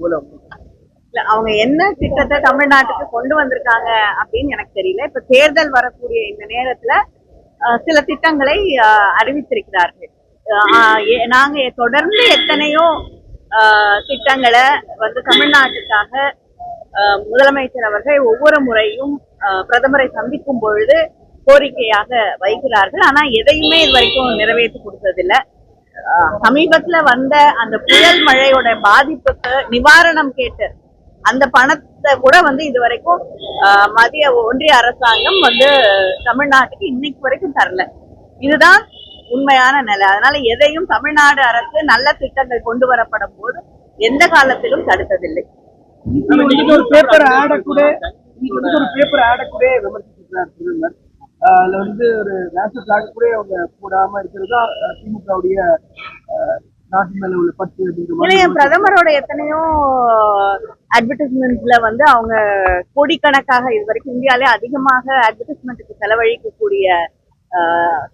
மூலம் இல்ல, அவங்க என்ன திட்டத்தை தமிழ்நாட்டுக்கு கொண்டு வந்திருக்காங்க அப்படின்னு எனக்கு தெரியல. இப்ப தேர்தல் வரக்கூடிய இந்த நேரத்துல சில திட்டங்களை அறிவித்திருக்கிறார்கள். நாங்க தொடர்ந்து எத்தனையோ திட்டங்களை வந்து தமிழ்நாட்டுக்காக முதலமைச்சர் அவர்கள் ஒவ்வொரு முறையும் பிரதமரை சந்திக்கும் பொழுது கோரிக்கையாக வைக்கிறார்கள். ஆனா எதையுமே இது வரைக்கும் நிறைவேற்றி கொடுத்ததில்ல. சமீபத்துல வந்த அந்த புயல் மழையோட பாதிப்புக்கு நிவாரணம் கேட்டு அந்த பணத்தை கூட வந்து இது வரைக்கும் ஆஹ், மத்திய ஒன்றிய அரசாங்கம் வந்து தமிழ்நாட்டுக்கு இன்னைக்கு வரைக்கும் தரல. இதுதான் உண்மையான நிலை. அதனால எதையும் தமிழ்நாடு அரசு நல்ல திட்டங்கள் கொண்டு வரப்படும் போது எந்த காலத்திலும் தடுத்ததில்லை. ஒரு பேப்பர் ஆடக்கூட ஒரு பேப்பர் ஆடக்கூட கூட அதுல வந்து ஒரு நேஷனல் பிளாக் கூட அவங்க போடாம இருக்கிறது தான் திமுகவுடைய நாட்டு மேல உள்ள பற்று பிரதமரோட எத்தனையோ அட்வர்டைஸ்மெண்ட்ஸ்ல வந்து அவங்க கோடிக்கணக்காக இது வரைக்கும் இந்தியாலே அதிகமாக அட்வர்டைஸ்மெண்ட்டுக்கு செலவழிக்கக்கூடிய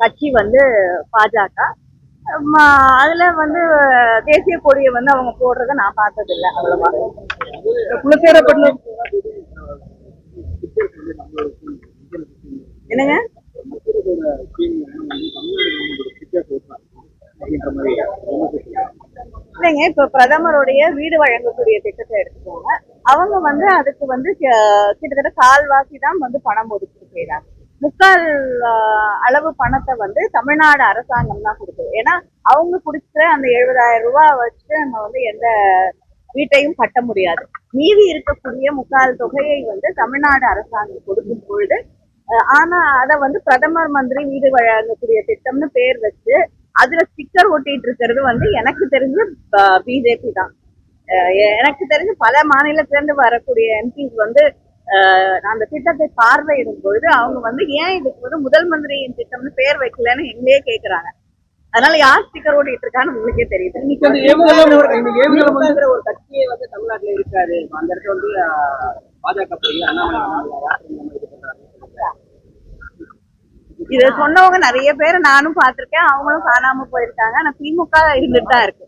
கட்சி வந்து பாஜக. அதுல வந்து தேசிய கொடியை வந்து அவங்க போடுறத நான் பார்த்தது இல்ல அவ்வளவா. குலசேரப்பட்டினம் இப்ப பிரதமருடைய வீடு வழங்கக்கூடிய திட்டத்தை எடுத்துக்கோங்க. அவங்க வந்து அதுக்கு வந்து கிட்டத்தட்ட கால்வாசி தான் வந்து பணம் ஒதுக்கீடு செய்யறாங்க முக்கால் அளவு பணத்தை வந்து தமிழ்நாடு அரசாங்கம் தான் கொடுக்குது. ஏன்னா அவங்க கொடுக்குற அந்த எழுபதாயிரம் ரூபாய் வச்சு நம்ம வந்து எந்த வீட்டையும் கட்ட முடியாது. மீதி இருக்கக்கூடிய முக்கால் தொகையை வந்து தமிழ்நாடு அரசாங்கம் கொடுக்கும் பொழுது ஆனா அதை வந்து பிரதமர் மந்திரி வீடு வழங்கக்கூடிய திட்டம்னு பேர் வச்சு அதுல ஸ்டிக்கர் ஒட்டிட்டு இருக்கிறது வந்து எனக்கு தெரிஞ்சு பிஜேபி தான். எனக்கு தெரிஞ்சு பல மாநிலத்துல இருந்து வரக்கூடிய எம்பிஸ் வந்து அந்த திட்டத்தை பார்வையிடும் பொழுது அவங்க வந்து ஏன் இதுக்கு வந்து முதல் மந்திரியின் திட்டம்னு பேர் வைக்கலன்னு எங்களே கேக்குறாங்க. அதனால யார் ஸ்டிக்கர் ஓட்டிட்டு இருக்கான்னு உங்களுக்கே தெரியுது. இன்னைக்கு வந்து ஒரு கட்சியே வந்து தமிழ்நாட்டுல இருக்காரு. அந்த இடத்துல வந்து பாஜக அண்ணாமலை இது சொன்னவங்க நிறைய பேர் நானும் பார்த்திருக்கேன். அவங்களும் காணாம போயிருக்காங்க. ஆனா திமுக இருந்துட்டு தான் இருக்கு.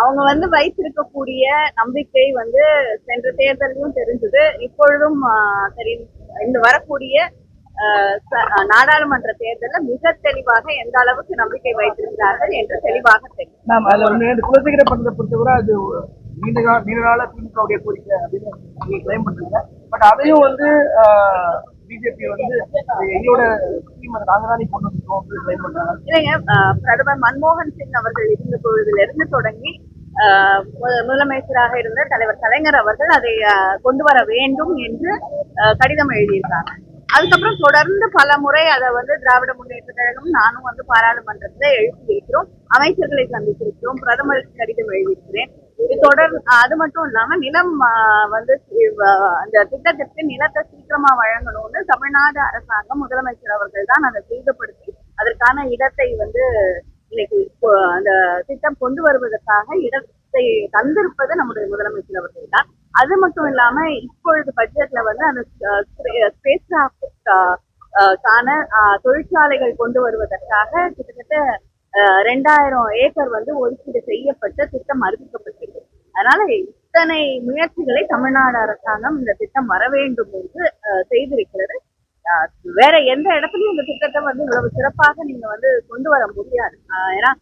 அவங்க வந்து வைத்திருக்கக்கூடிய நம்பிக்கை வந்து சென்ற தேர்தலையும் தெரிஞ்சது. இப்பொழுதும் தெரியும் இந்த வரக்கூடிய நாடாளுமன்ற தேர்தல்ல மிக தெளிவாக எந்த அளவுக்கு நம்பிக்கை வைத்திருக்கிறார்கள் என்று தெளிவாக தெரியும். அதுல ஒண்ணு இந்த குலசேகரப்பட்டினத்தை பொறுத்தவரை அது நீண்ட கால நீண்ட திமுகவுடைய கோரிக்கை அப்படின்னு கிளைம் பண்றீங்க பட் அதையும் வந்து பிஜேபி எங்களோட பிரதமர் மன்மோகன் சிங் அவர்கள் இருந்த பொழுதுல இருந்து தொடங்கி முதலமைச்சராக இருந்த தலைவர் கலைஞர் அவர்கள் அதை கொண்டு வர வேண்டும் என்று கடிதம் எழுதியிருக்காங்க. அதுக்கப்புறம் தொடர்ந்து பல முறை அதை வந்து திராவிட முன்னேற்ற கழகம் நானும் வந்து பாராளுமன்றத்துல எழுதி அமைச்சர்களை சந்தித்திருக்கிறோம். பிரதமருக்கு கடிதம் எழுதியிருக்கிறேன். இது தொடர் அது மட்டும் இல்லாம நிலம் வந்து அந்த திட்டத்திற்கு நிலத்தை சீக்கிரமா வழங்கணும்னு தமிழ்நாடு அரசாங்கம் முதலமைச்சர் அவர்கள் தான் அதை துரிதப்படுத்தி அதற்கான இடத்தை வந்து இன்னைக்கு அந்த திட்டம் கொண்டு வருவதற்காக இடத்தை தந்திருப்பது நம்முடைய முதலமைச்சர் அவர்கள் தான். அது மட்டும் இல்லாம இப்பொழுது பட்ஜெட்ல வந்து அந்த ஸ்பேஸ் கான ஆஹ், தொழிற்சாலைகள் கொண்டு வருவதற்காக கிட்டத்தட்ட ஆஹ், ரெண்டாயிரம் ஏக்கர் வந்து ஒதுக்கீடு செய்யப்பட்ட திட்டம் அறிவிக்கப்பட்டிருக்கு. அதனால இத்தனை முயற்சிகளை தமிழ்நாடு அரசாங்கம் இந்த திட்டம் வர வேண்டும் என்று செய்திருக்கிறது. ஆஹ், வேற எந்த இடத்துலயும் இந்த திட்டத்தை வந்து இவ்வளவு சிறப்பாக நீங்க வந்து கொண்டு வர முடியாது. ஆஹ், ஏன்னா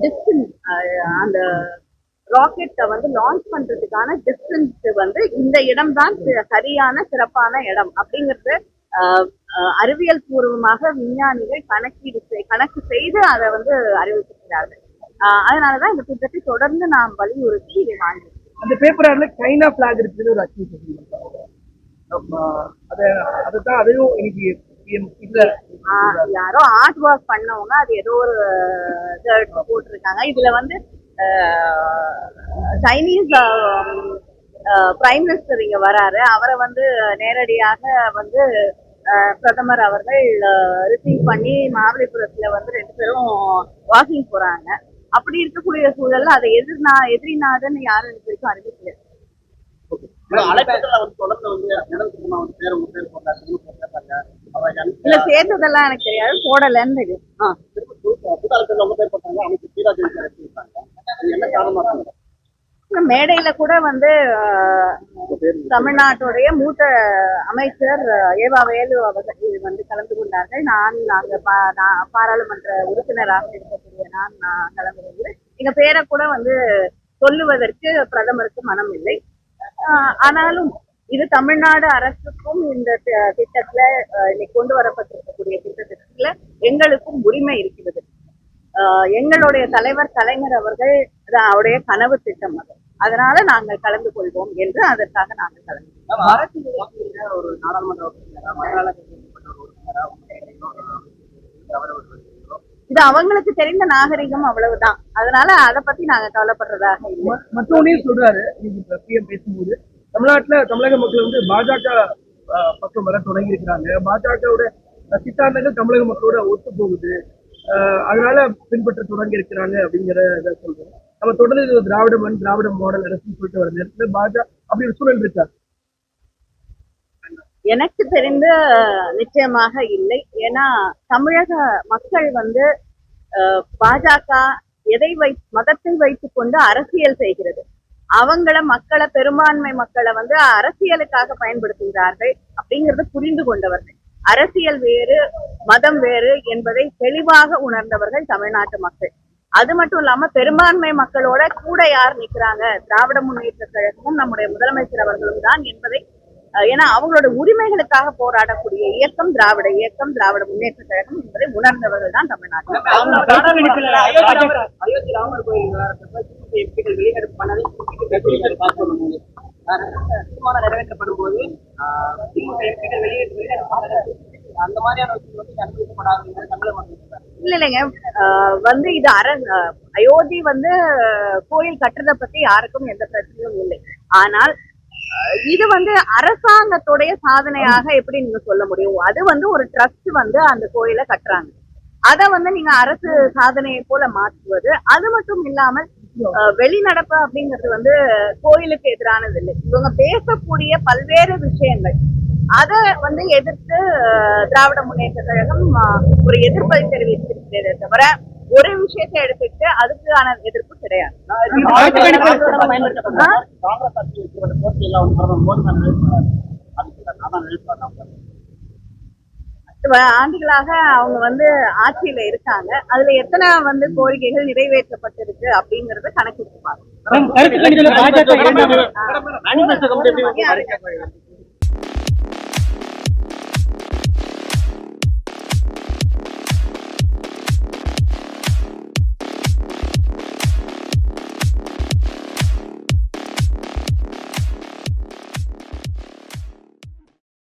டிஸ்டன்ஸ் அந்த ராக்கெட்டை வந்து லான்ச் பண்றதுக்கான டிஸ்டன்ஸ் வந்து இந்த இடம் தான் சரியான சிறப்பான இடம் அப்படிங்கிறது அறிவியல் பூர்வமாக விஞ்ஞானிகள் கணக்கீடு கணக்கு செய்து அதை வந்து அறிவித்திருக்கிறார்கள். அதனாலதான் இந்த திட்டத்தை தொடர்ந்து நாம் வலியுறுத்தி இதை வாங்கி அந்த பேப்பர் ஆட்ல சைனா பிளாக் இருக்குது ஒரு அதுதான் அதையும் ஆஹ் யாரோ ஆர்ட் ஒர்க் பண்ணவங்க அது ஏதோ ஒரு போட்டிருக்காங்க. இதுல வந்து சைனீஸ் பிரைம் மினிஸ்டர் இங்க வராரு. அவரை வந்து நேரடியாக வந்து பிரதமர் அவர்கள் ரிசீவ் பண்ணி மகாபலிபுரத்துல வந்து ரெண்டு பேரும் வாக்கிங் போறாங்க. அப்படி இருக்கக்கூடிய சூழல்ல அதை எதிர் நா எதிரி நாடுன்னு யாரும் எனக்கு வரைக்கும் அறிவிக்கல இல்ல சேர்ந்ததெல்லாம் எனக்கு தெரியாது. போடலன்னு தெரியும் மேடையில கூட வந்து ஆஹ், தமிழ்நாட்டுடைய மூத்த அமைச்சர் ஏவா வேலு அவர்கள் இது வந்து கலந்து கொண்டார்கள். நான் அங்க பா- நான் பாராளுமன்ற உறுப்பினராக இருக்கக்கூடிய நான் நான் கலந்து கொண்டு எங்க பேரை கூட வந்து சொல்லுவதற்கு பிரதமருக்கு மனம் இல்லை. ஆஹ், ஆனாலும் இது தமிழ்நாடு அரசுக்கும் இந்த திட்டத்துல இன்னைக்கு கொண்டு வரப்பட்டிருக்கக்கூடிய திட்டத்திற்குள்ள எங்களுக்கும் உரிமை இருக்கிறது. ஆஹ் எங்களுடைய தலைவர் கலைஞர் அவர்கள் அது அவருடைய கனவு திட்டம் அது. அதனால நாங்கள் கலந்து கொள்வோம் என்று அதற்காக நாங்கள் கலந்து ஒரு இது அவங்களுக்கு தெரிந்த நாகரிகம் அவ்வளவுதான். அதனால அதை பத்தி நாங்க கவலைப்படுறதாக இல்லை. மற்றவனையும் சொல்றாரு. பேசும்போது தமிழ்நாட்டுல தமிழக மக்கள் வந்து பாஜக பக்கம் வர தொடங்கி இருக்கிறாங்க பாஜகவோட சித்தாந்தங்கள் தமிழக மக்களோட ஒத்து போகுது அதனால பின்பற்ற தொடங்கி இருக்கிறாங்க அப்படிங்கிற இதை சொல்றோம். நம்ம தொடர்ந்து இது திராவிட மண் திராவிட மாடல் அரசுன்னு சொல்லிட்டு வர நேரத்துல பாஜக அப்படி ஒரு சூழல் இருக்கா? எனக்கு தெரிந்து நிச்சயமாக இல்லை. ஏன்னா தமிழக மக்கள் வந்து பாஜக எதை வை மதத்தை வைத்துக் கொண்டு அரசியல் செய்கிறது. அவங்கள மக்களை பெரும்பான்மை மக்களை வந்து அரசியலுக்காக பயன்படுத்துகிறார்கள் அப்படிங்கறத புரிந்து கொண்டவர்கள். அரசியல் வேறு மதம் வேறு என்பதை தெளிவாக உணர்ந்தவர்கள் தமிழ்நாட்டு மக்கள். அது மட்டும் இல்லாம பெரும்பான்மை மக்களோட கூட யார் நிக்கிறாங்க? திராவிட முன்னேற்ற கழகமும் நம்முடைய முதலமைச்சர் அவர்களும் தான் என்பதை ஏன்னா அவங்களோட உரிமைகளுக்காக போராடக்கூடிய இயக்கம் திராவிட இயக்கம் திராவிட முன்னேற்ற கழகம் என்பதை உணர்ந்தவர்கள் தான் தமிழ்நாட்டில். நிறைவேற்றப்படும் போது அந்த மாதிரியான இல்ல இல்லைங்க. அஹ், வந்து இது அர அஹ், அயோத்தி வந்து கோயில் கட்டுறதை பத்தி யாருக்கும் எந்த பிரச்சனையும் இல்லை. ஆனால் இது வந்து அரசாங்கத்துடைய சாதனையாக எப்படி நீங்க சொல்ல முடியும்? அது வந்து ஒரு ட்ரஸ்ட் வந்து அந்த கோயிலை கட்டுறாங்க. அத வந்து நீங்க அரசு சாதனையை போல மாற்றுவது. அது மட்டும் இல்லாமல் வெளிநடப்பு அப்படிங்கிறது வந்து கோயிலுக்கு எதிரானது இல்லை. இவங்க பேசக்கூடிய பல்வேறு விஷயங்கள். அத வந்து எதிர்த்து திராவிட முன்னேற்ற கழகம் ஒரு எதிர்ப்பை தெரிவித்திருக்கிறதே தவிர ஒரு விஷயத்தை எடுத்துக்கிட்டு அதுக்கான எதிர்ப்பு கிடையாது ஆண்டுகளாக அவங்க வந்து ஆட்சியில இருக்காங்க அதுல எத்தனை வந்து கோரிக்கைகள் நிறைவேற்றப்பட்டிருக்கு அப்படிங்கறத கணக்கிட்டு பாருங்க